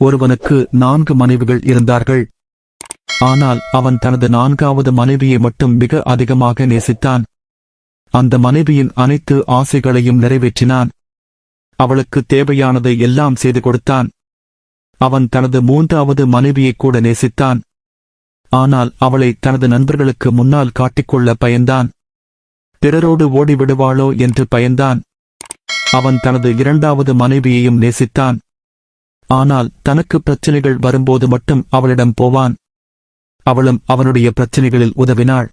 ஒருவனுக்கு நான்கு மனைவிகள் இருந்தார்கள். ஆனால் அவன் தனது நான்காவது மனைவியை மட்டும் மிக அதிகமாக நேசித்தான். அந்த மனைவியின் அனைத்து ஆசைகளையும் நிறைவேற்றினான். அவளுக்கு தேவையானதை எல்லாம் செய்து கொடுத்தான். அவன் தனது மூன்றாவது மனைவியை கூட நேசித்தான். ஆனால் அவளை தனது நண்பர்களுக்கு முன்னால் காட்டிக்கொள்ள பயந்தான். பிறரோடு ஓடிவிடுவாளோ என்று பயந்தான். அவன் தனது இரண்டாவது மனைவியையும் நேசித்தான். ஆனால் தனக்கு பிரச்சனைகள் வரும்போது மட்டும் அவளிடம் போவான். அவளும் அவனுடைய பிரச்சனைகளில் உதவினாள்.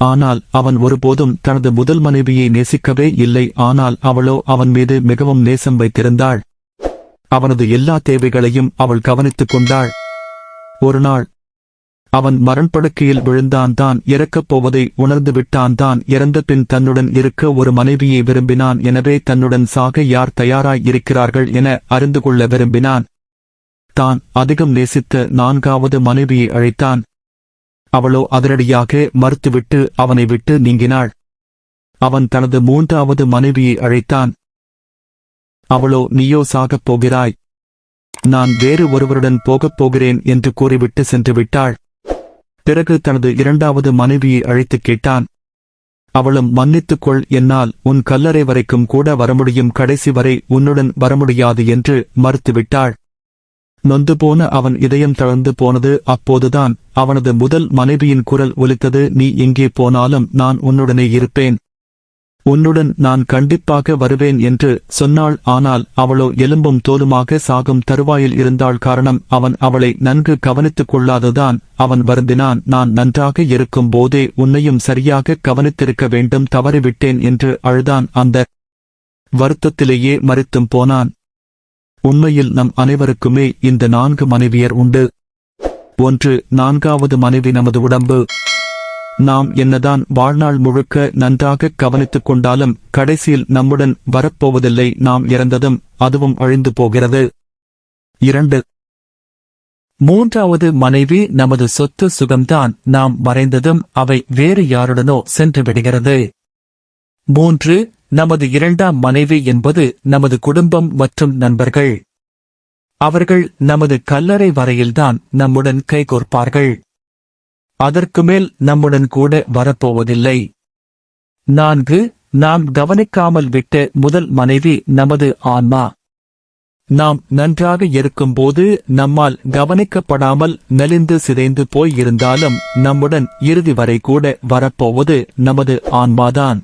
ஆனால் அவன் ஒருபோதும் தனது முதல் மனைவியை நேசிக்கவே இல்லை. ஆனால் அவளோ அவன் மீது மிகவும் நேசம் வைத்திருந்தாள். அவனது எல்லா தேவைகளையும் அவள் கவனித்துக் கொண்டாள். ஒரு நாள் அவன் மரண்படுக்கையில் விழுந்தான் தான் இறக்கப் போவதை உணர்ந்து விட்டான் தான் இறந்த பின் தன்னுடன் இருக்க ஒரு மனைவியை விரும்பினான் எனவே தன்னுடன் சாக யார் தயாராய் இருக்கிறார்கள் என அறிந்து கொள்ள விரும்பினான். தான் அதிகம் நேசித்த நான்காவது மனைவியை அழைத்தான். அவளோ அதிரடியாக மறுத்துவிட்டு அவனை விட்டு நீங்கினாள். அவன் தனது மூன்றாவது மனைவியை அழைத்தான். அவளோ நீயோ சாகப் போகிறாய். நான் வேறு ஒருவருடன் போகப் போகிறேன் என்று கூறிவிட்டு சென்று விட்டாள் பிறகு தனது இரண்டாவது மனைவியை அழைத்துக் கேட்டான். அவளும் மன்னித்துக்கொள் என்னால் உன் கல்லறை வரைக்கும் கூட வர முடியும் கடைசி வரை உன்னுடன் வர முடியாது என்று மறுத்துவிட்டாள். நொந்து போன அவன் இதயம் தளர்ந்து போனது அப்போதுதான் அவனது முதல் மனைவியின் குரல் ஒலித்தது நீ எங்கே போனாலும் நான் உன்னுடனே இருப்பேன். உன்னுடன் நான் கண்டிப்பாக வருவேன் என்று சொன்னாள். ஆனால் அவளோ எலும்பும் தோலுமாக சாகும் தருவாயில் இருந்தாள். காரணம் அவன் அவளை நன்கு கவனித்துக் கொள்ளாததான் அவன் வருந்தினான். நான் நன்றாக இருக்கும் போதே உன்னையும் சரியாக கவனித்திருக்க வேண்டும். தவறிவிட்டேன் என்று அழுதான் அந்த வருத்தத்திலேயே மறித்தும் போனான். உண்மையில் நம் அனைவருக்குமே இந்த நான்கு மனைவியர் உண்டு. ஒன்று நான்காவது மனைவி நமது உடம்பு. நாம் என்னதான் வாழ்நாள் முழுக்க நன்றாக கவனித்துக் கொண்டாலும் கடைசியில் நம்முடன் வரப்போவதில்லை நாம் இறந்ததும் அதுவும் அழிந்து போகிறது. இரண்டு. மூன்றாவது மனைவி நமது சொத்து சுகம்தான் நாம் மறைந்ததும் அவை வேறு யாருடனோ சென்று விடுகிறது. மூன்று. நமது இரண்டாம் மனைவி என்பது நமது குடும்பம் மற்றும் நண்பர்கள். அவர்கள் நமது கல்லறை வரையில்தான் நம்முடன் கைகோர்ப்பார்கள். அதற்கு மேல் நம்முடன் கூட வரப்போவதில்லை. நான்கு நாம் கவனிக்காமல் விட்ட முதல் மனைவி நமது ஆன்மா. நாம் நன்றாக இருக்கும்போது நம்மால் கவனிக்கப்படாமல் நெளிந்து சிதைந்து போய் இருந்தாலும் நம்முடன் இறுதி வரை கூட வரப்போவது நமது ஆன்மாதான்.